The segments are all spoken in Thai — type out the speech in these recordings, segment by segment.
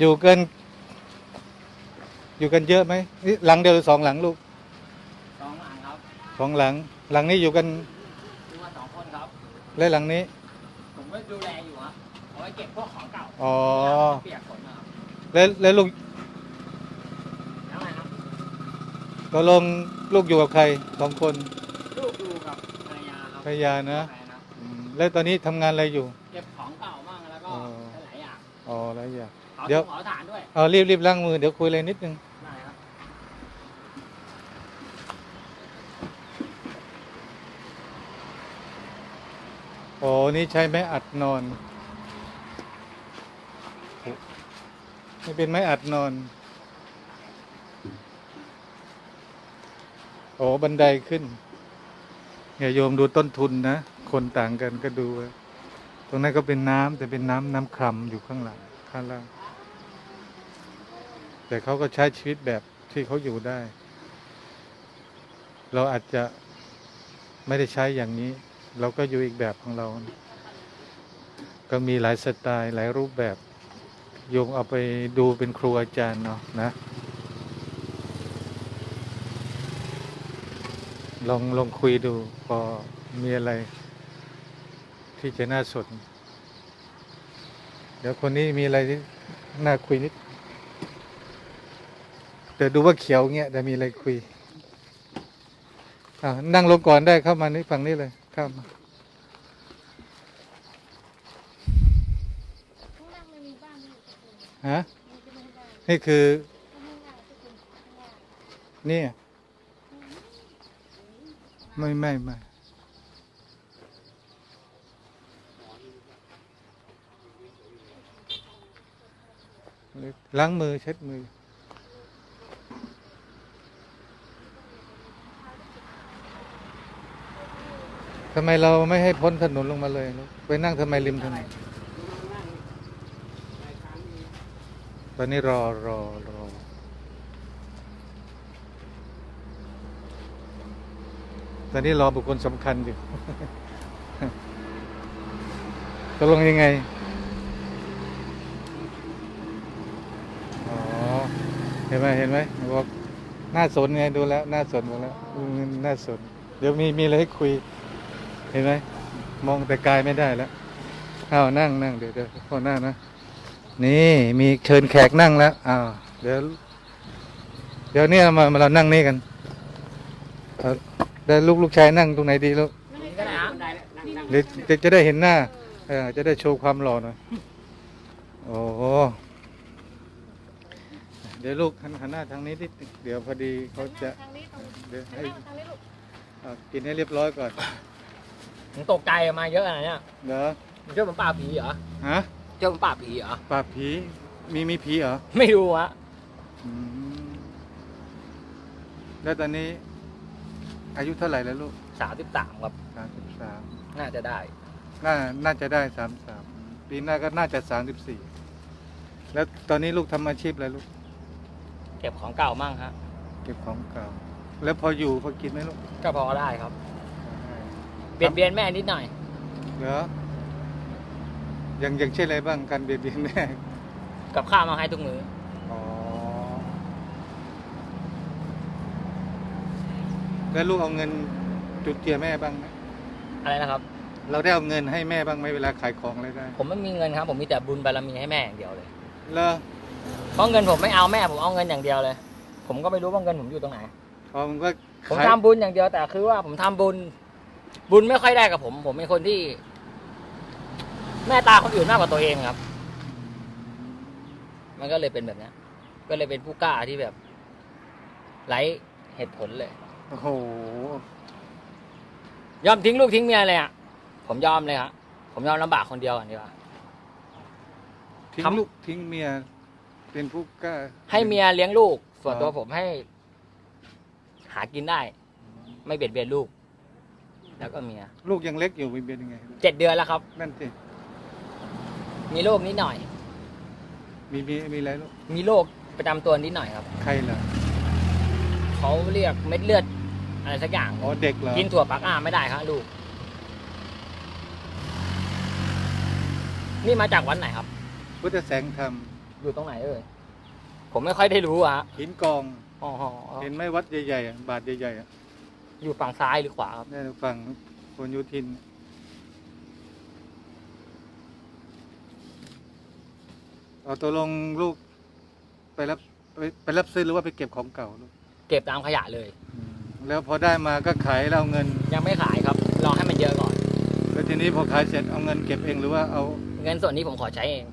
อยู่กัน อยู่กันเยอะไหมนี่หลังเดียวหรือสองหลังลูกสองหลังครับสองหลัง หลังนี้อยู่กันคือว่าสองคนครับ และหลังนี้ ผมก็ดูแลอยู่ครับเอาไว้เก็บพวกของเก่าอ๋อเปียกฝนนะครับแล้วแล้วลูกแล้วไงครับตกลงลูกอยู่กับใครสองคนลูกดูกับภรรยาครับภรรยานะแฟนครับอืมแล้วตอนนี้ทำงานอะไรอยู่ เก็บของเก่าบ้างแล้วก็อ๋อ หลายอย่าง อ๋อหลายอย่าง เผาเดี๋ยวเผาถ่านด้วยเอารีบรีบล้างมือเดี๋ยวคุยอะไรนิดนึงได้ครับโอ้นี่ใช้ไม้อัดนอน นี่เป็นไม้อัดนอน โอ้บันไดขึ้นอย่าโยมดูต้นทุนนะ คนต่างกันก็ดูไว้ตรงนั้นก็เป็นน้ำแต่เป็นน้ำน้ำคลำอยู่ข้างหลังข้างล่าง แต่เขาก็ใช้ชีวิตแบบที่เขาอยู่ได้ เราอาจจะไม่ได้ใช้อย่างนี้ เราก็อยู่อีกแบบของเรา ก็มีหลายสไตล์หลายรูปแบบโยมเอาไปดูเป็นครูอาจารย์เนาะนะ ลองลองคุยดูพอมีอะไร ที่จะน่าสน เดี๋ยวคนนี้มีอะไรที่น่าคุยนิด เดี๋ยวดูว่าเขียวเงี้ยแต่มีอะไรคุยอ่านั่งลงก่อนได้เข้ามานี่ฝั่งนี้เลยเข้ามาข้างล่างมันมีบ้าฮะนี่คือข้างล่างทุกคนข้างล่างนี่ ไม่ไม่ไม่ล้างมือเช็ดมือ ทำไมเราไม่ให้พ้นถนนลงมาเลยไปนั่งทำไมริมถนนตอนนี้รอรอรอตอนนี้รอบุคคลสำคัญอยู่ตกลงยังไงอ๋อเห็นไหมเห็นไหมบอกน่าสนไงดูแล้วน่าสนหมดแล้วน่าสน เดี๋ยวมีมีอะไรให้คุย เห็นไหมมองแต่กายไม่ได้แล้วอ้าวนั่งนั่งเดี๋ยวเดี๋ยวขอหน้านะ นี่มีเชิญแขกนั่งแล้วอ้าวเดี๋ยว เดี๋ยวเนี่ยมามาเรานั่งนี่กันเอาเดี๋ยวลูกลูกชายนั่งตรงไหนดีลูกนี่ก็ได้ฮะได้นั่งนั่งเดี๋ยวจะจะได้เห็นหน้าเออจะได้โชว์ความหล่อหน่อยโอ้โหเดี๋ยวลูกหันหันหน้าทางนี้นิดนึงเดี๋ยวพอดีเขาจะทางนี้ตรงเดี๋ยวทางให้นี้ทางนี้ลูกอะกินให้เรียบร้อยก่อน ผมตกใจมาเยอะขนาดเนี้ยเดี๋ยวมันเชื่อผมป่าบผีเหรอฮะเชื่อผมป่าบผีเหรอ ปราบผีมีมีผีเหรอไม่รู้ฮะอืมแล้วตอนนี้ อายุเท่าไหร่แล้วลูกสามสิบสามครับ สามสิบสามน่าจะได้ น่าน่าจะได้สามสามปีหน้าก็น่าจะสามสิบสี่แล้วตอนนี้ลูกทำอาชีพอะไรลูกเก็บของเก่ามั่งฮะ เก็บของเก่าแล้วพออยู่พอกินไหมลูกก็พอได้ครับ เบียดเบียนแม่นิดหน่อย เหรออย่างอย่างเช่นอะไรบ้างการเบียดเบียนแม่กับข้าวมาให้ทุกมื้ออ๋อแล้วลูกเอาเงินจุดเจียแม่บ้างไหมอะไรนะครับ เราได้เอาเงินให้แม่บ้างไหมเวลาขายของอะไรได้ผมไม่มีเงินครับ ผมมีแต่บุญบารมีให้แม่อย่างเดียวเลยเลอเพราะเงินผมไม่เอาแม่ผมเอาเงินอย่างเดียวเลย ผมก็ไม่รู้ว่าเงินผมอยู่ตรงไหนพอมันก็ผมขายทำบุญอย่างเดียวแต่คือว่าผมทำบุญ บุญไม่ค่อยได้กับผม ผมเป็นคนที่ แม่ตาคนอื่นมากกว่าตัวเองครับ มันก็เลยเป็นแบบเนี้ยก็เลยเป็นผู้กล้าที่แบบไร้เหตุผลเลย โอ้โห ยอมทิ้งลูกทิ้งเมียเลยอะ ผมยอมเลยครับผมยอมลำบากคนเดียวก่อนดีกว่า ทิ้งทำลูกทิ้งเมีย เป็นผู้กล้า ให้เมียเลี้ยงลูก ส่วนอ๋อตัวผมให้ หากินได้ ไม่เบียดเบียนลูก แล้วก็เมียลูกยังเล็กอยู่เป็นเป็นยังไงเจ็ดเดือนแล้วครับ นั่นสิมีโรคนิดหน่อย มีมีมีอะไรลูกมีโรคประจำตัวนิดหน่อยครับใครเหรอเขาเรียกเม็ดเลือดอะไรสักอย่าง อ๋อเด็กเหรอกินถั่วปักอ่าไม่ได้ครับลูก นี่มาจากวันไหนครับ พุทธแสงธรรมอยู่ตรงไหนเอ่ยผมไม่ค่อยได้รู้อะฮะหินกอง อ๋อเห็นไหมวัดใหญ่ๆอะบาทใหญ่ๆอะ อยู่ฝั่งซ้ายหรือขวาครับ ได้ฝั่งคนยุทิน เอาตัวลงลูกไปรับไปไปรับซื้อหรือว่าไปเก็บของเก่าลูกเก็บตามขยะเลย แล้วพอได้มาก็ขายแล้วเอาเงิน ยังไม่ขายครับรอให้มันเยอะก่อน แล้วทีนี้พอขายเสร็จเอาเงินเก็บเองหรือว่าเอาเงินส่วนนี้ผมขอใช้เอง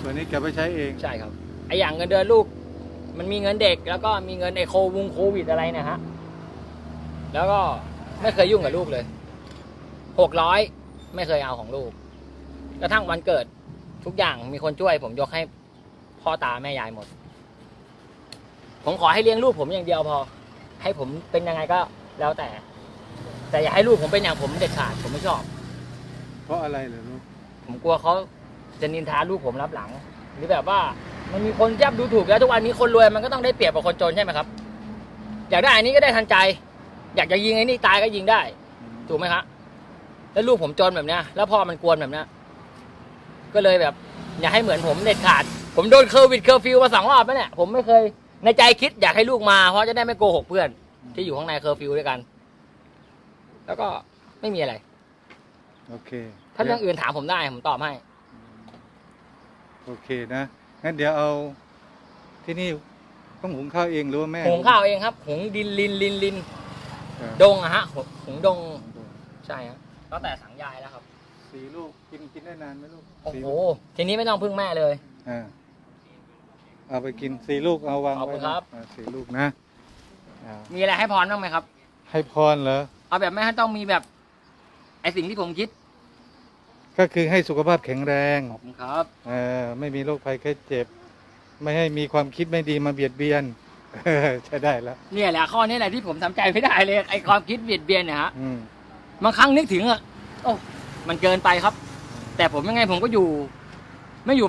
ส่วนนี้เก็บไปใช้เอง ใช่ครับไออย่างเงินเดือนลูก มันมีเงินเด็กแล้วก็มีเงินไอโควงโควิดอะไรเนะฮะ แล้วก็ไม่เคยยุ่งกับลูกเลยหกร้อยไม่เคยเอาของลูกกระทั่งวันเกิดทุกอย่างมีคนช่วย ผมยกให้พ่อตาแม่ยายหมด ผมขอให้เลี้ยงลูกผมอย่างเดียวพอ ให้ผมเป็นยังไงก็แล้วแต่ แต่อย่าให้ลูกผมเป็นอย่างผมเด็ดขาดผมไม่ชอบ เพราะอะไรเหรอลูกผมกลัวเขาจะนินทาลูกผมรับหลัง หรือแบบว่า มันมีคนยับดูถูกแล้วทุกวันนี้คนรวยมันก็ต้องได้เปรียบกว่าคนจนใช่ไหมครับ อยากได้อันนี้ก็ได้ทันใจ อยากจะยิงไอ้นี่ตายก็ยิงได้ ถูกไหมครับแล้วลูกผมจนแบบเนี้ยแล้วพ่อมันกวนแบบเนี้ยก็เลยแบบ อย่าให้เหมือนผมเด็ดขาด ผมโดนเคอร์วิดเคอร์ฟิวมาสองรอบแล้วเนี่ยผมไม่เคยในใจคิดอยากให้ลูกมาเพราะจะได้ไม่โกหกเพื่อน ที่อยู่ข้างในเคอร์ฟิวด้วยกัน แล้วก็ไม่มีอะไร โอเค ถ้าเรื่องอื่นถามผมได้ผมตอบให้ โอเคนะ งั้นเดี๋ยวเอาที่นี่ต้องหุงข้าวเองหรือว่าแม่หุงข้าวเองครับหุงดินลินลินลินเออดงอะฮะหุงดงใช่ฮะตั้งแต่สังยายแล้วครับสี่ลูกกินกินได้นานไหมลูกโอ้สี่โหลูกทีนี้ไม่ต้องพึ่งแม่เลย อ่าเอาไปกินสี่ลูกเอาวางขอบคุไว้ณครับ อ่าสี่ลูกนะอ่ามีอะไรให้พรบ้างไหมครับ ให้พรเหรอเอาแบบไม่ให้ต้องมีแบบ ไอสิ่งที่ผมคิด ก็คือให้สุขภาพแข็งแรงขอบคุณครับเออไม่มีโรคภัยแค่เจ็บ ไม่ให้มีความคิดไม่ดีมาเบียดเบียน ใช่ได้แล้วเนี่ยแหละข้อนี้แหละที่ผมทำใจไม่ได้เลยไอความคิดเบียดเบียนเนี่ยฮะอืมบางครั้งนึกถึงอะโอ้มันเกินไปครับ แต่ผมยังไงผมก็อยู่ ไม่อยู่